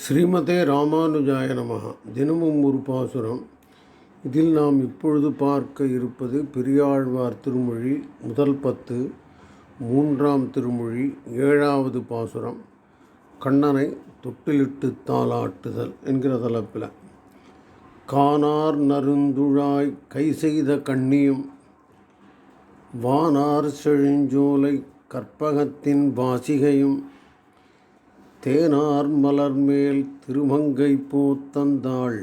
ஸ்ரீமதே ராமானுஜாய நமகா தினமும் ஒரு பாசுரம். இதில் நாம் இப்பொழுது பார்க்க இருப்பது பெரியாழ்வார் திருமொழி முதல் பத்து மூன்றாம் திருமொழி ஏழாவது பாசுரம். கண்ணனை தொட்டிலிட்டு தாளாட்டுதல் என்கிற தலைப்பில். கானார் நருந்துழாய் கை செய்த கண்ணியும் வானார் செழுஞ்சோலை கற்பகத்தின் வாசிகையும் தேனார் மலர் மேல் திருமங்கை போத்தந்தாள்.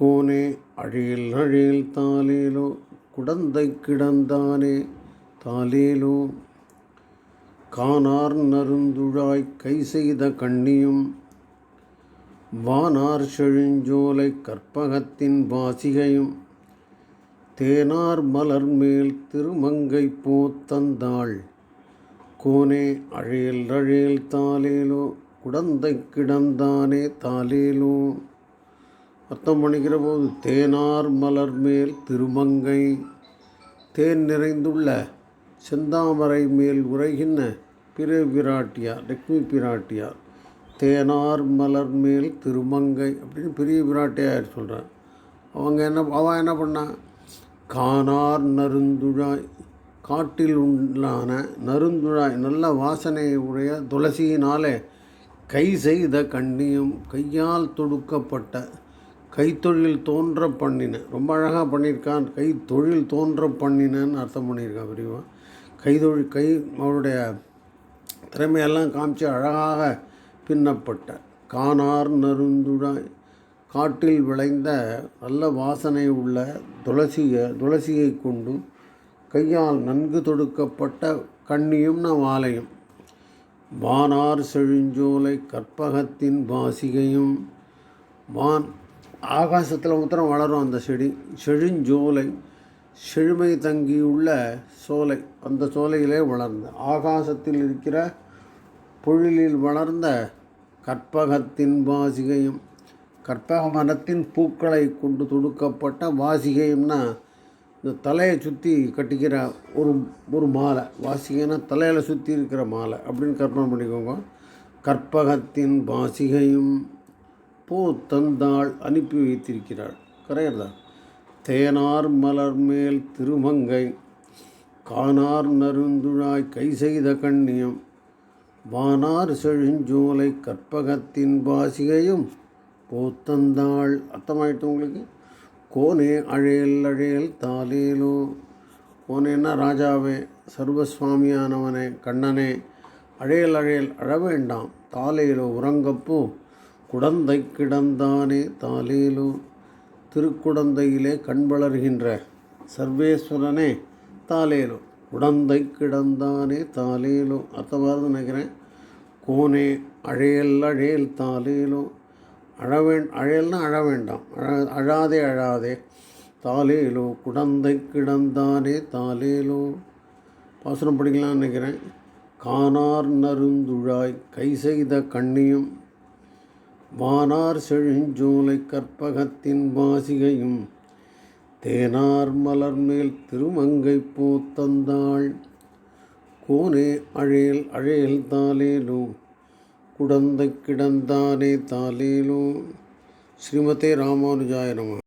கோனே அழேல் அழேல் தாலேலோ குடந்தை கிடந்தானே தாலேலோ. கானார் நருந்துழாய் கை செய்த கண்ணியும் வானார் செழுஞ்சோலை கற்பகத்தின் வாசிகையும் தேனார் மலர் மேல் திருமங்கை போத்தந்தாள். கோனே அழேல் அழேல் தாலேலோ குடந்தை கிடந்தானே தாலேலோ அர்த்தம் பண்ணிக்கிற போது தேனார் மலர் மேல் திருமங்கை தேன் நிறைந்துள்ள செந்தாமரை மேல் உரைகின்ற பிற பிராட்டியார் லக்ஷ்மி பிராட்டியார். தேனார் மலர் மேல் திருமங்கை அப்படின்னு பெரிய பிராட்டியார் சொல்கிறார் அவங்க என்ன அவன் என்ன பண்ணான்? கானார் நருந்துழாய் காட்டில் உண்டான நறுந்துழாய் நல்ல வாசனை உடைய துளசியினாலே கை செய்த கண்ணியும் கையால் தொடுக்கப்பட்ட கைத்தொழில் தோன்ற பண்ணின ரொம்ப அழகாக பண்ணியிருக்கான். கை தொழில் தோன்ற பண்ணினன்னு அர்த்தம் பண்ணியிருக்கான் பெரியவா கைதொழில் கை அவருடைய திறமையெல்லாம் காமிச்சு அழகாக பின்னப்பட்ட கானார் நறுந்துழாய். காட்டில் விளைந்த நல்ல வாசனை உள்ள துளசியை துளசியை கொண்டும் கையால் நன்கு தொடுக்கப்பட்ட கண்ணியும் வாலையும் வானார் செழுஞ்சோலை கற்பகத்தின் வாசிகையும் வான் ஆகாசத்தில் மாத்திரம் வளரும் அந்த செடி. செழுஞ்சோலை செழுமை தங்கியுள்ள சோலை அந்த சோலையிலே வளர்ந்த ஆகாசத்தில் இருக்கிற பொழிலில் வளர்ந்த கற்பகத்தின் வாசிகையும் கற்பக மரத்தின் பூக்களை கொண்டு தொடுக்கப்பட்ட வாசிகையும்னா இந்த தலையை சுற்றி கட்டிக்கிற ஒரு ஒரு மாலை. வாசிகைனா தலையில் சுற்றி இருக்கிற மாலை. அப்படின்னு கற்பனை பண்ணிக்கோங்க. கற்பகத்தின் வாசிகையும் பூ தந்தாள் அனுப்பி வைத்திருக்கிறாள். கரையர்தா தேனார் மலர் மேல் திருமங்கை கானார் நருந்துழாய் கை செய்த கண்ணியம் வானார் செழுஞ்சோலை கற்பகத்தின் வாசிகையும் போத்தந்தாள் அர்த்தமாயிட்டு உங்களுக்கு? கோனே அழேல் அழேல் தாலேலோ கோனேன்னா ராஜாவே? சர்வஸ்வாமியானவனே கண்ணனே அழேல் அழேல் அழ வேண்டாம் தாலேலோ உறங்கப்போ குடந்தை கிடந்தானே தாலேலோ திருக்குடந்தையிலே கண் வளர்கின்ற சர்வேஸ்வரனே தாலேலோ குடந்தை கிடந்தானே தாலேலோ அர்த்தமாவது நினைக்கிறேன். கோனே அழேல் அழேல் தாலேலோ அழ வே அழல்னா அழ வேண்டாம். அழ அழாதே அழாதே. தாலேலோ குடந்தை கிடந்தானே தாலேலோ பாசுரம் படிக்கலாம்னு நினைக்கிறேன். கானார் நருந்துழாய் கை செய்த கண்ணியும் வானார் செழுஞ்சோலை கற்பகத்தின் வாசிகையும் தேனார் மலர் மேல் திருமங்கை போத்தந்தாள். கோனே அழேல் அழேல் தாலேலோ குடந்தை கிடந்தானே தாலேலோ ஸ்ரீமதே ராமானுஜாய நம.